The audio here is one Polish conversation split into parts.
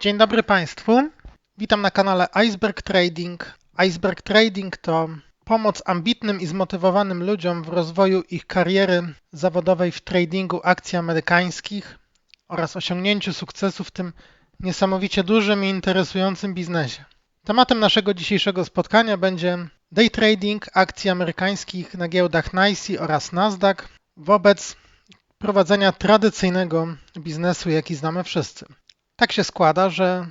Dzień dobry Państwu. Witam na kanale Iceberg Trading. Iceberg Trading to pomoc ambitnym i zmotywowanym ludziom w rozwoju ich kariery zawodowej w tradingu akcji amerykańskich oraz osiągnięciu sukcesu w tym niesamowicie dużym i interesującym biznesie. Tematem naszego dzisiejszego spotkania będzie day trading akcji amerykańskich na giełdach NYSE oraz Nasdaq wobec prowadzenia tradycyjnego biznesu, jaki znamy wszyscy. Tak się składa, że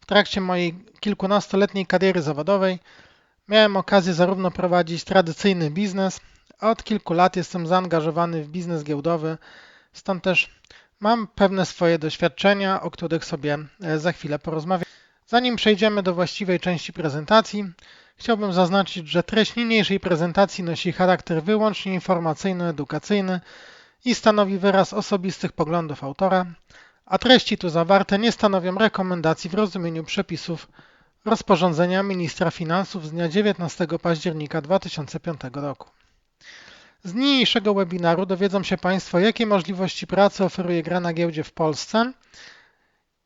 w trakcie mojej kilkunastoletniej kariery zawodowej miałem okazję zarówno prowadzić tradycyjny biznes, a od kilku lat jestem zaangażowany w biznes giełdowy, stąd też mam pewne swoje doświadczenia, o których sobie e, za chwilę porozmawiam. Zanim przejdziemy do właściwej części prezentacji, chciałbym zaznaczyć, że treść niniejszej prezentacji nosi charakter wyłącznie informacyjno-edukacyjny i stanowi wyraz osobistych poglądów autora, a treści tu zawarte nie stanowią rekomendacji w rozumieniu przepisów rozporządzenia ministra finansów z dnia 19 października 2005 roku. Z niniejszego webinaru dowiedzą się Państwo, jakie możliwości pracy oferuje gra na giełdzie w Polsce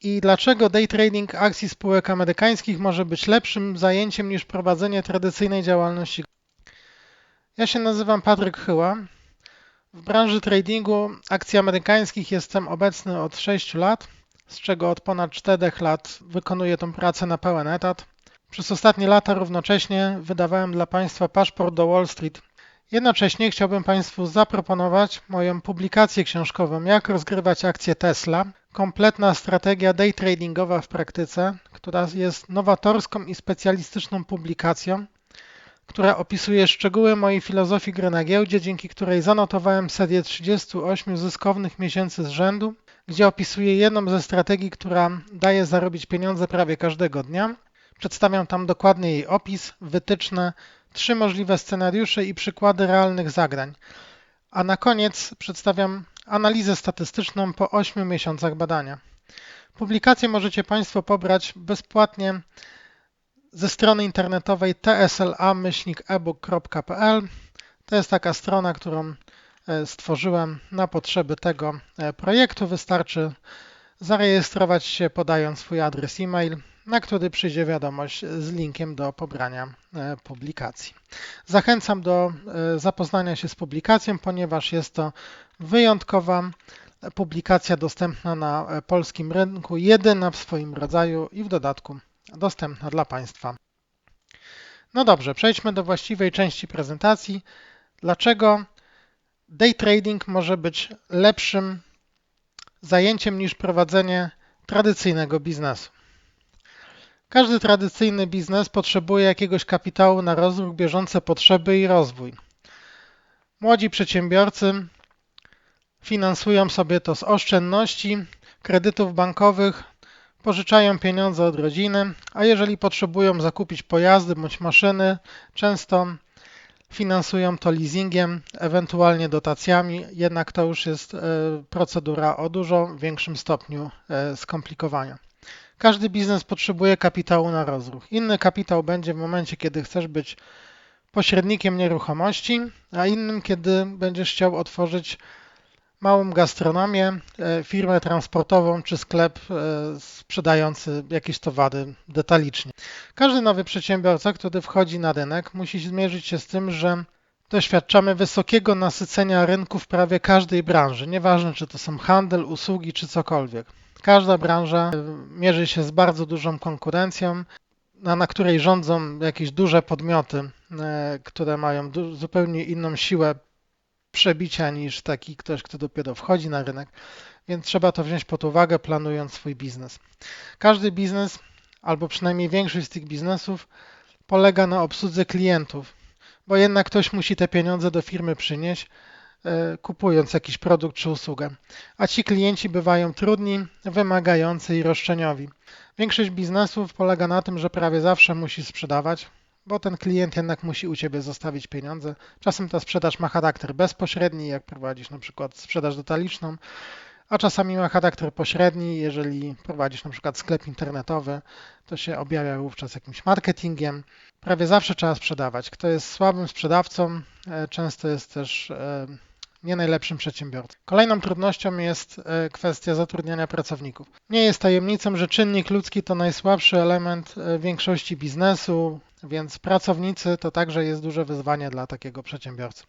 i dlaczego day trading akcji spółek amerykańskich może być lepszym zajęciem niż prowadzenie tradycyjnej działalności. Ja się nazywam Patryk Chyła. W branży tradingu akcji amerykańskich jestem obecny od 6 lat, z czego od ponad 4 lat wykonuję tę pracę na pełen etat. Przez ostatnie lata równocześnie wydawałem dla Państwa paszport do Wall Street. Jednocześnie chciałbym Państwu zaproponować moją publikację książkową Jak rozgrywać akcje Tesla. Kompletna strategia day tradingowa w praktyce, która jest nowatorską i specjalistyczną publikacją, która opisuje szczegóły mojej filozofii gry na giełdzie, dzięki której zanotowałem serię 38 zyskownych miesięcy z rzędu, gdzie opisuję jedną ze strategii, która daje zarobić pieniądze prawie każdego dnia. Przedstawiam tam dokładnie jej opis, wytyczne, trzy możliwe scenariusze i przykłady realnych zagrań. A na koniec przedstawiam analizę statystyczną po 8 miesiącach badania. Publikację możecie Państwo pobrać bezpłatnie ze strony internetowej tsla-ebook.pl. To jest taka strona, którą e, stworzyłem na potrzeby tego e, projektu. Wystarczy zarejestrować się podając swój adres e-mail, na który przyjdzie wiadomość z linkiem do pobrania e, publikacji. Zachęcam do zapoznania się z publikacją, ponieważ jest to wyjątkowa publikacja dostępna na polskim rynku, jedyna w swoim rodzaju i w dodatku dostępna dla Państwa. No dobrze, przejdźmy do właściwej części prezentacji. Dlaczego day trading może być lepszym zajęciem niż prowadzenie tradycyjnego biznesu? Każdy tradycyjny biznes potrzebuje jakiegoś kapitału na rozruch, bieżące potrzeby i rozwój. Młodzi przedsiębiorcy finansują sobie to z oszczędności, kredytów bankowych pożyczają pieniądze od rodziny, a jeżeli potrzebują zakupić pojazdy bądź maszyny, często finansują to leasingiem, ewentualnie dotacjami, jednak to już jest e, procedura o dużo większym stopniu e, skomplikowania. Każdy biznes potrzebuje kapitału na rozruch. Inny kapitał będzie w momencie, kiedy chcesz być pośrednikiem nieruchomości, a innym, kiedy będziesz chciał otworzyć małą gastronomię, e, firmę transportową czy sklep e, sprzedający jakieś towary detalicznie. Każdy nowy przedsiębiorca, który wchodzi na rynek, musi zmierzyć się z tym, że doświadczamy wysokiego nasycenia rynku w prawie każdej branży. Nieważne, czy to są handel, usługi, czy cokolwiek. Każda branża e, mierzy się z bardzo dużą konkurencją, na, na której rządzą jakieś duże podmioty, które mają zupełnie inną siłę przebicia niż taki ktoś, kto dopiero wchodzi na rynek, więc trzeba to wziąć pod uwagę, planując swój biznes. Każdy biznes, albo przynajmniej większość z tych biznesów, polega na obsłudze klientów, bo jednak ktoś musi te pieniądze do firmy przynieść, e, kupując jakiś produkt czy usługę. A ci klienci bywają trudni, wymagający i roszczeniowi. Większość biznesów polega na tym, że prawie zawsze musi sprzedawać, bo ten klient jednak musi u Ciebie zostawić pieniądze. Czasem ta sprzedaż ma charakter bezpośredni, jak prowadzisz na przykład sprzedaż detaliczną, a czasami ma charakter pośredni, jeżeli prowadzisz na przykład sklep internetowy, to się objawia wówczas jakimś marketingiem. Prawie zawsze trzeba sprzedawać. Kto jest słabym sprzedawcą, e, często jest też e, nie najlepszym przedsiębiorcą. Kolejną trudnością jest kwestia zatrudniania pracowników. Nie jest tajemnicą, że czynnik ludzki to najsłabszy element większości biznesu, więc pracownicy to także jest duże wyzwanie dla takiego przedsiębiorcy.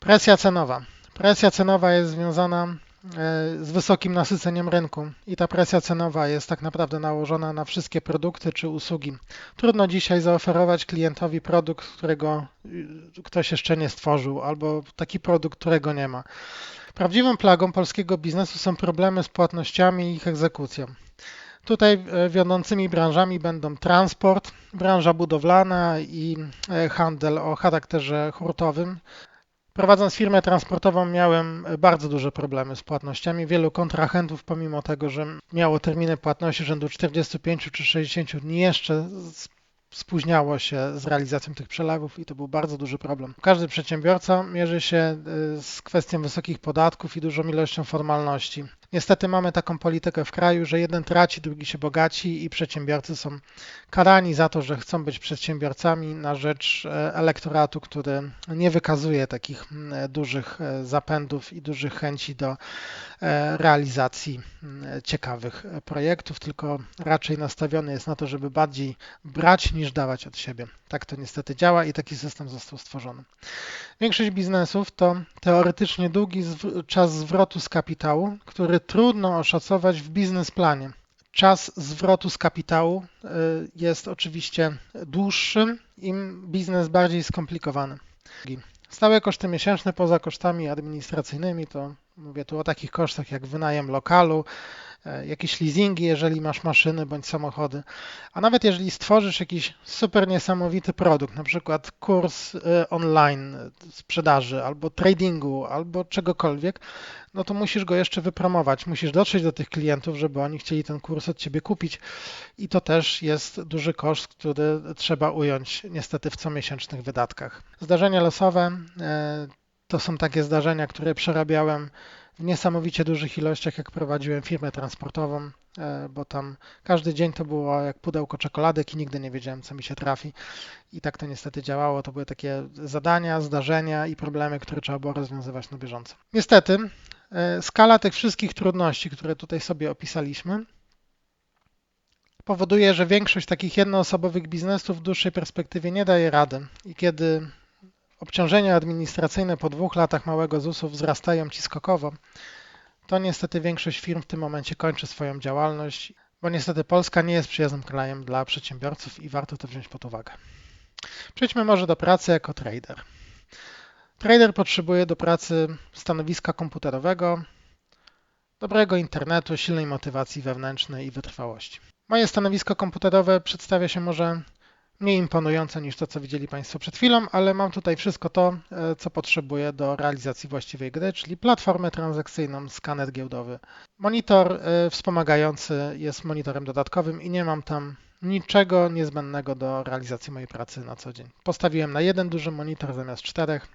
Presja cenowa. Presja cenowa jest związana e, z wysokim nasyceniem rynku i ta presja cenowa jest tak naprawdę nałożona na wszystkie produkty czy usługi. Trudno dzisiaj zaoferować klientowi produkt, którego y, ktoś jeszcze nie stworzył, albo taki produkt, którego nie ma. Prawdziwą plagą polskiego biznesu są problemy z płatnościami i ich egzekucją. Tutaj e, wiodącymi branżami będą transport, branża budowlana i e, handel o charakterze hurtowym. Prowadząc firmę transportową miałem bardzo duże problemy z płatnościami. Wielu kontrahentów, pomimo tego, że miało terminy płatności rzędu 45 czy 60 dni, jeszcze spóźniało się z realizacją tych przelewów i to był bardzo duży problem. Każdy przedsiębiorca mierzy się z kwestią wysokich podatków i dużą ilością formalności. Niestety mamy taką politykę w kraju, że jeden traci, drugi się bogaci i przedsiębiorcy są karani za to, że chcą być przedsiębiorcami na rzecz e, elektoratu, który nie wykazuje takich dużych e, zapędów i dużych chęci do e, realizacji ciekawych projektów, tylko raczej nastawiony jest na to, żeby bardziej brać niż dawać od siebie. Tak to niestety działa i taki system został stworzony. Większość biznesów to teoretycznie długi czas zwrotu z kapitału, który trudno oszacować w biznesplanie. Czas zwrotu z kapitału y, jest oczywiście dłuższy, im biznes bardziej skomplikowany. Stałe koszty miesięczne poza kosztami administracyjnymi to mówię tu o takich kosztach jak wynajem lokalu, E, jakieś leasingi, jeżeli masz maszyny bądź samochody. A nawet jeżeli stworzysz jakiś super niesamowity produkt, na przykład kurs e, online sprzedaży albo tradingu albo czegokolwiek, no to musisz go jeszcze wypromować, musisz dotrzeć do tych klientów, żeby oni chcieli ten kurs od ciebie kupić i to też jest duży koszt, który trzeba ująć niestety w comiesięcznych wydatkach. Zdarzenia losowe e, to są takie zdarzenia, które przerabiałem w niesamowicie dużych ilościach, jak prowadziłem firmę transportową, e, bo tam każdy dzień to było jak pudełko czekoladek i nigdy nie wiedziałem, co mi się trafi. I tak to niestety działało. To były takie zadania, zdarzenia i problemy, które trzeba było rozwiązywać na bieżąco. Niestety, e, skala tych wszystkich trudności, które tutaj sobie opisaliśmy, powoduje, że większość takich jednoosobowych biznesów w dłuższej perspektywie nie daje rady. I kiedy obciążenia administracyjne po dwóch latach małego ZUS-u wzrastają ci skokowo, to niestety większość firm w tym momencie kończy swoją działalność, bo niestety Polska nie jest przyjaznym krajem dla przedsiębiorców i warto to wziąć pod uwagę. Przejdźmy może do pracy jako trader. Trader potrzebuje do pracy stanowiska komputerowego, dobrego internetu, silnej motywacji wewnętrznej i wytrwałości. Moje stanowisko komputerowe przedstawia się może mniej imponujące niż to, co widzieli Państwo przed chwilą, ale mam tutaj wszystko to, e, co potrzebuję do realizacji właściwej gry, czyli platformę transakcyjną, skaner giełdowy. Monitor e, wspomagający jest monitorem dodatkowym i nie mam tam niczego niezbędnego do realizacji mojej pracy na co dzień. Postawiłem na jeden duży monitor zamiast czterech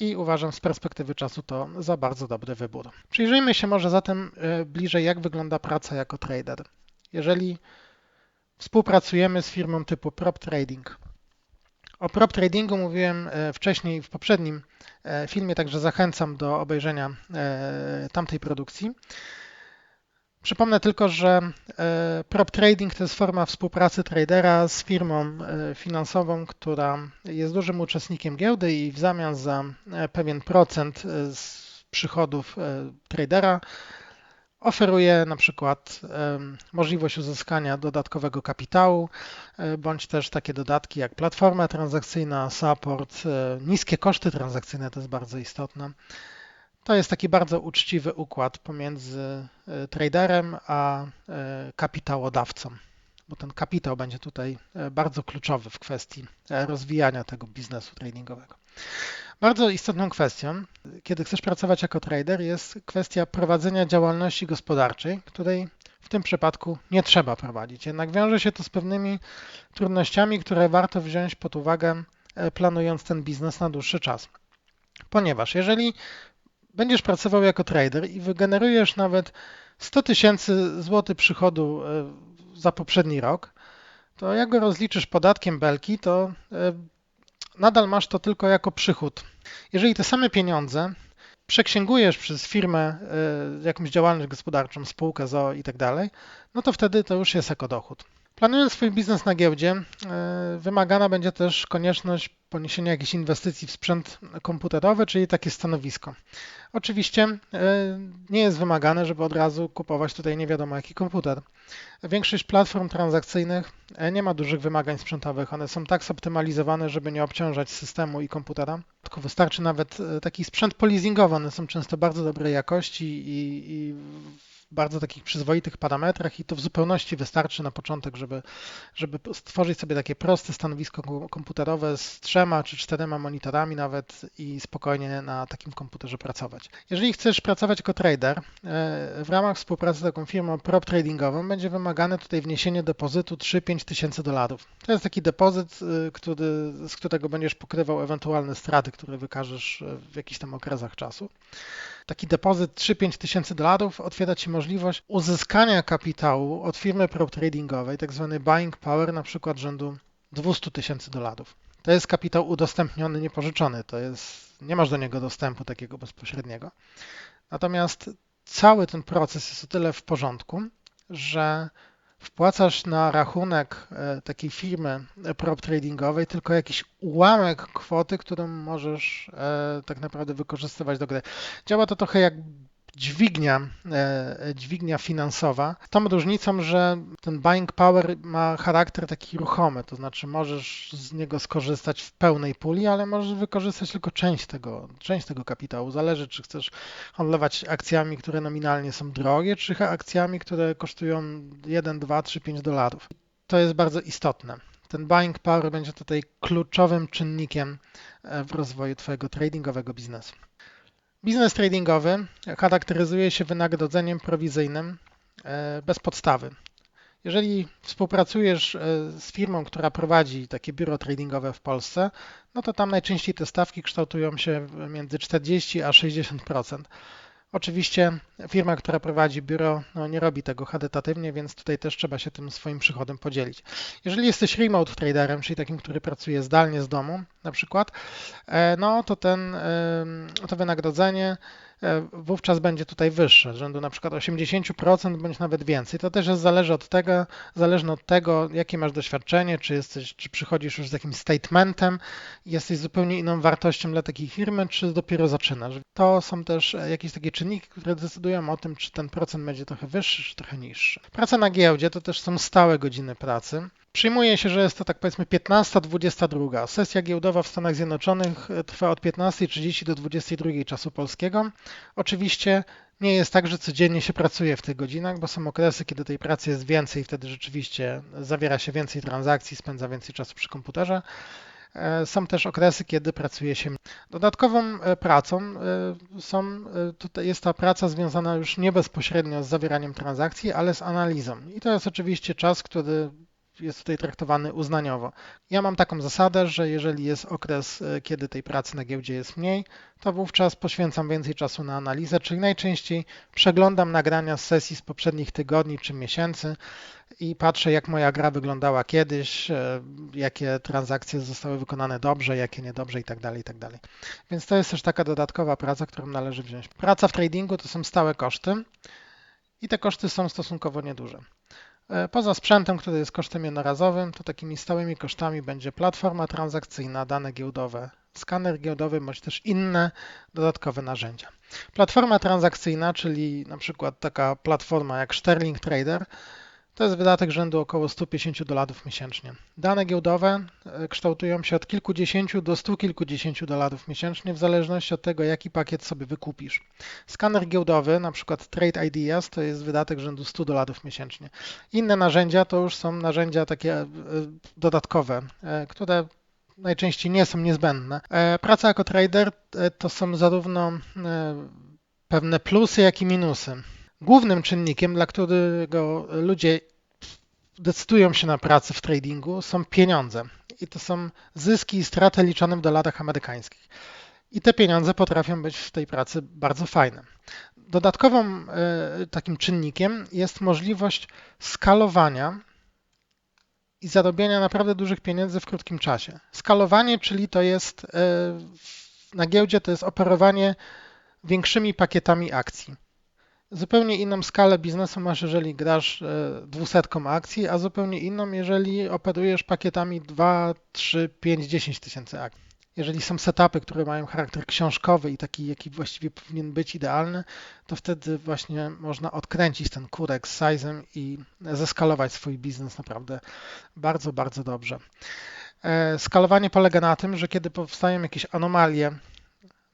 i uważam z perspektywy czasu to za bardzo dobry wybór. Przyjrzyjmy się może zatem e, bliżej, jak wygląda praca jako trader. Jeżeli Współpracujemy z firmą typu Prop Trading. O prop tradingu mówiłem e, wcześniej w poprzednim e, filmie, także zachęcam do obejrzenia e, tamtej produkcji. Przypomnę tylko, że prop trading to jest forma współpracy tradera z firmą finansową, która jest dużym uczestnikiem giełdy i w zamian za pewien procent z przychodów tradera Oferuje na przykład możliwość uzyskania dodatkowego kapitału, e, bądź też takie dodatki jak platforma transakcyjna, support, e, niskie koszty transakcyjne, to jest bardzo istotne. To jest taki bardzo uczciwy układ pomiędzy e, traderem a kapitałodawcą, bo ten kapitał będzie tutaj bardzo kluczowy w kwestii rozwijania tego biznesu tradingowego. Bardzo istotną kwestią, kiedy chcesz pracować jako trader, jest kwestia prowadzenia działalności gospodarczej, której w tym przypadku nie trzeba prowadzić. Jednak wiąże się to z pewnymi trudnościami, które warto wziąć pod uwagę, e, planując ten biznes na dłuższy czas. Ponieważ jeżeli będziesz pracował jako trader i wygenerujesz nawet 100 tysięcy złotych przychodu e, za poprzedni rok, to jak go rozliczysz podatkiem belki, to e, nadal masz to tylko jako przychód. Jeżeli te same pieniądze przeksięgujesz przez firmę, y, jakąś działalność gospodarczą, spółkę ZO i tak dalej, no to wtedy to już jest jako dochód. Planując swój biznes na giełdzie, y, wymagana będzie też konieczność poniesienia jakichś inwestycji w sprzęt komputerowy, czyli takie stanowisko. Oczywiście e, nie jest wymagane, żeby od razu kupować tutaj nie wiadomo jaki komputer. Większość platform transakcyjnych e, nie ma dużych wymagań sprzętowych. One są tak zoptymalizowane, żeby nie obciążać systemu i komputera. Tylko wystarczy nawet e, taki sprzęt polizingowy. One są często bardzo dobrej jakości i, i bardzo takich przyzwoitych parametrach i to w zupełności wystarczy na początek, żeby, żeby stworzyć sobie takie proste stanowisko komputerowe z trzema czy czterema monitorami nawet i spokojnie na takim komputerze pracować. Jeżeli chcesz pracować jako trader, e, w ramach współpracy z taką firmą prop tradingową będzie wymagane tutaj wniesienie depozytu 3-5 tysięcy dolarów. To jest taki depozyt, e, który, z którego będziesz pokrywał ewentualne straty, które wykażesz e, w jakichś tam okresach czasu. Taki depozyt 3-5 tysięcy dolarów otwiera Ci możliwość uzyskania kapitału od firmy prop tradingowej, tak zwany buying power, na przykład rzędu 200 tysięcy dolarów. To jest kapitał udostępniony, niepożyczony, to jest, nie masz do niego dostępu takiego bezpośredniego. Natomiast cały ten proces jest o tyle w porządku, że wpłacasz na rachunek e, takiej firmy prop tradingowej tylko jakiś ułamek kwoty, którą możesz e, tak naprawdę wykorzystywać do gry. Działa to trochę jak dźwignia, e, dźwignia finansowa. Tą różnicą, że ten buying power ma charakter taki ruchomy, to znaczy możesz z niego skorzystać w pełnej puli, ale możesz wykorzystać tylko część tego, część tego kapitału. Zależy, czy chcesz handlować akcjami, które nominalnie są drogie, czy akcjami, które kosztują 1, 2, 3, 5 dolarów. To jest bardzo istotne. Ten buying power będzie tutaj kluczowym czynnikiem e, w rozwoju Twojego tradingowego biznesu. Biznes tradingowy charakteryzuje się wynagrodzeniem prowizyjnym e, bez podstawy. Jeżeli współpracujesz e, z firmą, która prowadzi takie biuro tradingowe w Polsce, no to tam najczęściej te stawki kształtują się między 40 a 60%. Oczywiście firma, która prowadzi biuro, no nie robi tego charytatywnie, więc tutaj też trzeba się tym swoim przychodem podzielić. Jeżeli jesteś remote traderem, czyli takim, który pracuje zdalnie z domu na przykład, e, no to ten, to wynagrodzenie wówczas będzie tutaj wyższe, rzędu na przykład 80% bądź nawet więcej. To też jest zależy od tego, zależne od tego, jakie masz doświadczenie, czy jesteś, czy przychodzisz już z jakimś statementem, jesteś zupełnie inną wartością dla takiej firmy, czy dopiero zaczynasz. To są też jakieś takie czynniki, które decydują o tym, czy ten procent będzie trochę wyższy, czy trochę niższy. Praca na giełdzie to też są stałe godziny pracy. Przyjmuje się, że jest to tak powiedzmy 15-22. Sesja giełdowa w Stanach Zjednoczonych e, trwa od 15.30 do 22.00 czasu polskiego. Oczywiście nie jest tak, że codziennie się pracuje w tych godzinach, bo są okresy, kiedy tej pracy jest więcej, wtedy rzeczywiście zawiera się więcej transakcji, spędza więcej czasu przy komputerze. E, są też okresy, kiedy pracuje się. Dodatkową e, pracą są, tutaj jest ta praca związana już nie bezpośrednio z zawieraniem transakcji, ale z analizą. I to jest oczywiście czas, który jest tutaj traktowany uznaniowo. Ja mam taką zasadę, że jeżeli jest okres, e, kiedy tej pracy na giełdzie jest mniej, to wówczas poświęcam więcej czasu na analizę, czyli najczęściej przeglądam nagrania z sesji z poprzednich tygodni czy miesięcy i patrzę, jak moja gra wyglądała kiedyś, e, jakie transakcje zostały wykonane dobrze, jakie niedobrze itd. Tak itd. Tak Więc to jest też taka dodatkowa praca, którą należy wziąć. Praca w tradingu to są stałe koszty i te koszty są stosunkowo nieduże. E, poza sprzętem, który jest kosztem jednorazowym, to takimi stałymi kosztami będzie platforma transakcyjna, dane giełdowe, skaner giełdowy bądź też inne dodatkowe narzędzia. Platforma transakcyjna, czyli na przykład taka platforma jak Sterling Trader, to jest wydatek rzędu około 150 dolarów miesięcznie. Dane giełdowe e, kształtują się od kilkudziesięciu do stu kilkudziesięciu dolarów miesięcznie, w zależności od tego, jaki pakiet sobie wykupisz. Skaner giełdowy, na przykład Trade Ideas, to jest wydatek rzędu 100 dolarów miesięcznie. Inne narzędzia to już są narzędzia takie e, dodatkowe, e, które najczęściej nie są niezbędne. Praca jako trader to są zarówno pewne plusy, jak i minusy. Głównym czynnikiem, dla którego ludzie decydują się na pracę w tradingu, są pieniądze. I to są zyski i straty liczone w dolarach amerykańskich. I te pieniądze potrafią być w tej pracy bardzo fajne. Dodatkowym e, takim czynnikiem jest możliwość skalowania i zarobienia naprawdę dużych pieniędzy w krótkim czasie. Skalowanie, czyli to jest e, na giełdzie to jest operowanie większymi pakietami akcji. Zupełnie inną skalę biznesu masz, jeżeli grasz e, dwusetką akcji, a zupełnie inną, jeżeli operujesz pakietami 2, 3, 5, 10 tysięcy akcji. Jeżeli są setupy, które mają charakter książkowy i taki, jaki właściwie powinien być idealny, to wtedy właśnie można odkręcić ten kurek z size'em i zeskalować swój biznes naprawdę bardzo, bardzo dobrze. E, skalowanie polega na tym, że kiedy powstają jakieś anomalie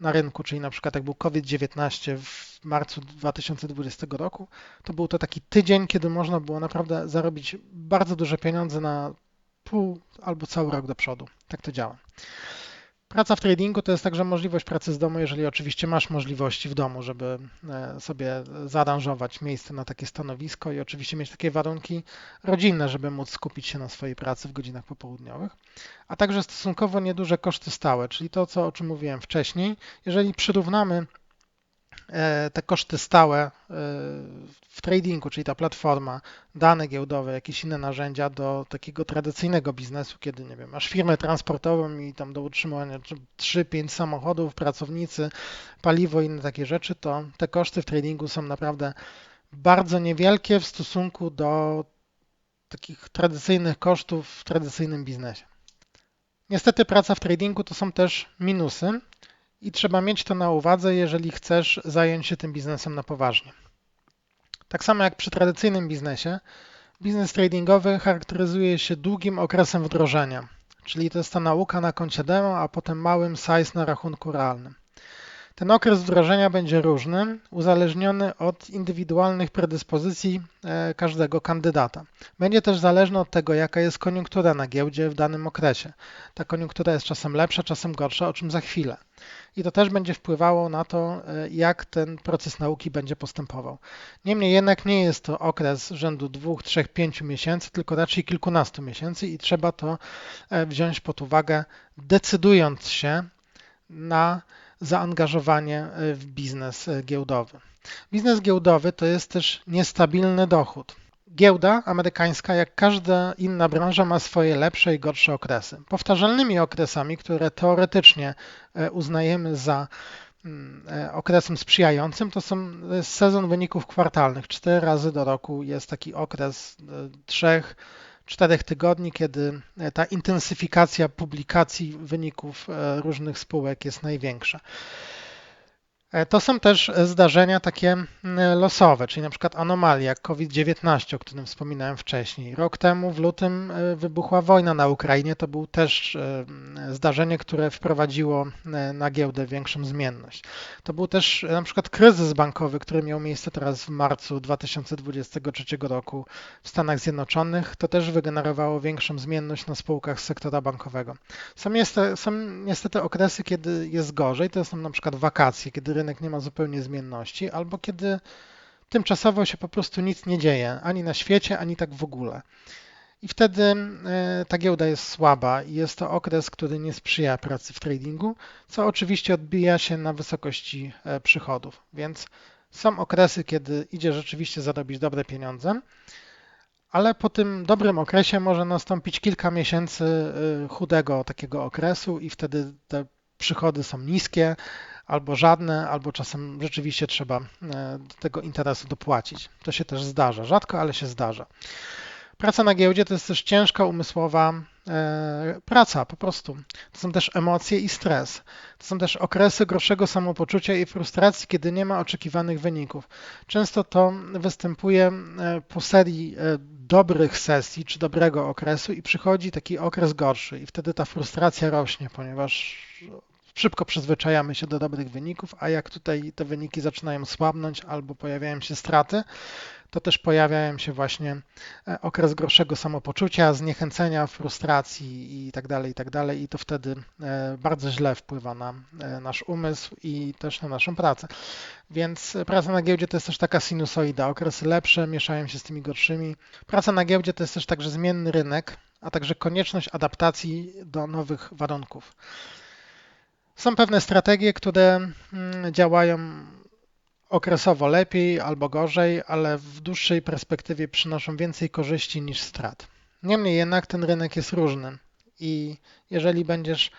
na rynku, czyli na przykład jak był COVID-19 w marcu 2020 roku, to był to taki tydzień, kiedy można było naprawdę zarobić bardzo duże pieniądze na pół albo cały rok do przodu. Tak to działa. Praca w tradingu to jest także możliwość pracy z domu, jeżeli oczywiście masz możliwości w domu, żeby e, sobie zaaranżować miejsce na takie stanowisko i oczywiście mieć takie warunki rodzinne, żeby móc skupić się na swojej pracy w godzinach popołudniowych, a także stosunkowo nieduże koszty stałe, czyli to, co, o czym mówiłem wcześniej. Jeżeli przyrównamy te koszty stałe e, w tradingu, czyli ta platforma, dane giełdowe, jakieś inne narzędzia do takiego tradycyjnego biznesu, kiedy nie wiem, masz firmę transportową i tam do utrzymania 3-5 samochodów, pracownicy, paliwo i inne takie rzeczy, to te koszty w tradingu są naprawdę bardzo niewielkie w stosunku do takich tradycyjnych kosztów w tradycyjnym biznesie. Niestety praca w tradingu to są też minusy, i trzeba mieć to na uwadze, jeżeli chcesz zająć się tym biznesem na poważnie. Tak samo jak przy tradycyjnym biznesie, biznes tradingowy charakteryzuje się długim okresem wdrożenia, czyli to jest ta nauka na koncie demo, a potem małym size na rachunku realnym. Ten okres wdrożenia będzie różny, uzależniony od indywidualnych predyspozycji e, każdego kandydata. Będzie też zależny od tego, jaka jest koniunktura na giełdzie w danym okresie. Ta koniunktura jest czasem lepsza, czasem gorsza, o czym za chwilę. I to też będzie wpływało na to, e, jak ten proces nauki będzie postępował. Niemniej jednak nie jest to okres rzędu dwóch, trzech, pięciu miesięcy, tylko raczej kilkunastu miesięcy i trzeba to e, wziąć pod uwagę, decydując się na zaangażowanie e, w biznes e, giełdowy. Biznes giełdowy to jest też niestabilny dochód. Giełda amerykańska, jak każda inna branża, ma swoje lepsze i gorsze okresy. Powtarzalnymi okresami, które teoretycznie e, uznajemy za mm, okresem sprzyjającym, to są sezon wyników kwartalnych. Cztery razy do roku jest taki okres trzech czterech tygodni, kiedy e, ta intensyfikacja publikacji wyników e, różnych spółek jest największa. E, to są też zdarzenia takie losowe, czyli na przykład anomalia jak COVID-19, o którym wspominałem wcześniej. Rok temu w lutym e, wybuchła wojna na Ukrainie. To był też e, zdarzenie, które wprowadziło na giełdę większą zmienność. To był też na przykład kryzys bankowy, który miał miejsce teraz w marcu 2023 roku w Stanach Zjednoczonych. To też wygenerowało większą zmienność na spółkach sektora bankowego. Są, jest, są niestety okresy, kiedy jest gorzej. To są na przykład wakacje, kiedy rynek nie ma zupełnie zmienności, albo kiedy tymczasowo się po prostu nic nie dzieje, ani na świecie, ani tak w ogóle. I wtedy e, ta giełda jest słaba i jest to okres, który nie sprzyja pracy w tradingu, co oczywiście odbija się na wysokości e, przychodów. Więc są okresy, kiedy idzie rzeczywiście zarobić dobre pieniądze, ale po tym dobrym okresie może nastąpić kilka miesięcy e, chudego takiego okresu i wtedy te przychody są niskie, albo żadne, albo czasem rzeczywiście trzeba e, do tego interesu dopłacić. To się też zdarza, rzadko, ale się zdarza. Praca na giełdzie to jest też ciężka, umysłowa e, praca po prostu. To są też emocje i stres. To są też okresy gorszego samopoczucia i frustracji, kiedy nie ma oczekiwanych wyników. Często to występuje e, po serii dobrych sesji czy dobrego okresu i przychodzi taki okres gorszy i wtedy ta frustracja rośnie, ponieważ szybko przyzwyczajamy się do dobrych wyników, a jak tutaj te wyniki zaczynają słabnąć albo pojawiają się straty, to też pojawiają się właśnie e, okres gorszego samopoczucia, zniechęcenia, frustracji i tak dalej, i tak dalej i to wtedy e, bardzo źle wpływa na e, nasz umysł i też na naszą pracę. Więc praca na giełdzie to jest też taka sinusoida. Okresy lepsze mieszają się z tymi gorszymi. Praca na giełdzie to jest też także zmienny rynek, a także konieczność adaptacji do nowych warunków. Są pewne strategie, które mm, działają okresowo lepiej albo gorzej, ale w dłuższej perspektywie przynoszą więcej korzyści niż strat. Niemniej jednak ten rynek jest różny i jeżeli będziesz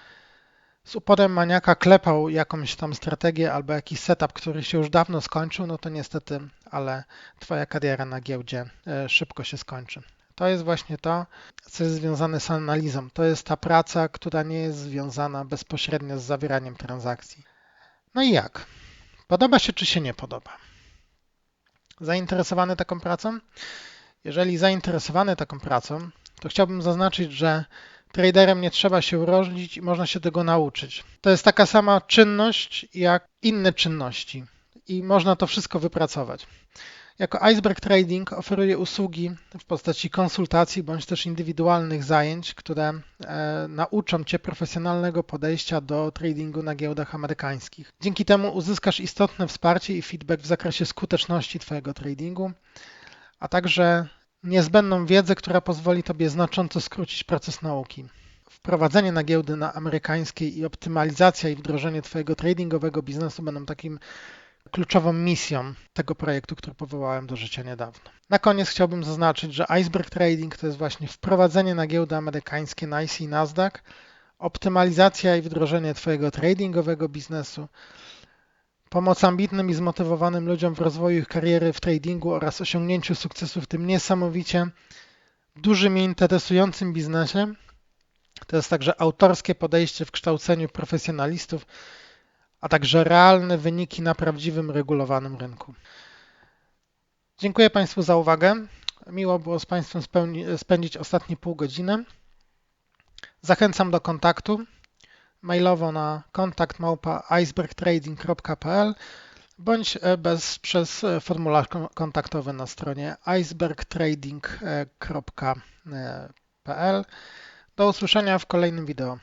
z uporem maniaka klepał jakąś tam strategię albo jakiś setup, który się już dawno skończył, no to niestety, ale Twoja kariera na giełdzie e, szybko się skończy. To jest właśnie to, co jest związane z analizą. To jest ta praca, która nie jest związana bezpośrednio z zawieraniem transakcji. No i jak? Podoba się czy się nie podoba? Zainteresowany taką pracą? Jeżeli zainteresowany taką pracą, to chciałbym zaznaczyć, że traderem nie trzeba się urodzić i można się tego nauczyć. To jest taka sama czynność jak inne czynności i można to wszystko wypracować. Jako Iceberg Trading oferuje usługi w postaci konsultacji bądź też indywidualnych zajęć, które e, nauczą Cię profesjonalnego podejścia do tradingu na giełdach amerykańskich. Dzięki temu uzyskasz istotne wsparcie i feedback w zakresie skuteczności Twojego tradingu, a także niezbędną wiedzę, która pozwoli Tobie znacząco skrócić proces nauki. Wprowadzenie na giełdy na amerykańskiej i optymalizacja i wdrożenie Twojego tradingowego biznesu będą takim kluczową misją tego projektu, który powołałem do życia niedawno. Na koniec chciałbym zaznaczyć, że Iceberg Trading to jest właśnie wprowadzenie na giełdy amerykańskie NYSE i Nasdaq, optymalizacja i wdrożenie Twojego tradingowego biznesu, pomoc ambitnym i zmotywowanym ludziom w rozwoju ich kariery w tradingu oraz osiągnięciu sukcesu w tym niesamowicie dużym i interesującym biznesie. To jest także autorskie podejście w kształceniu profesjonalistów a także realne wyniki na prawdziwym, regulowanym rynku. Dziękuję Państwu za uwagę. Miło było z Państwem spędzić ostatnie pół godziny. Zachęcam do kontaktu mailowo na kontakt icebergtrading.pl bądź e, bez, przez formularz kontaktowy na stronie icebergtrading.pl. Do usłyszenia w kolejnym wideo.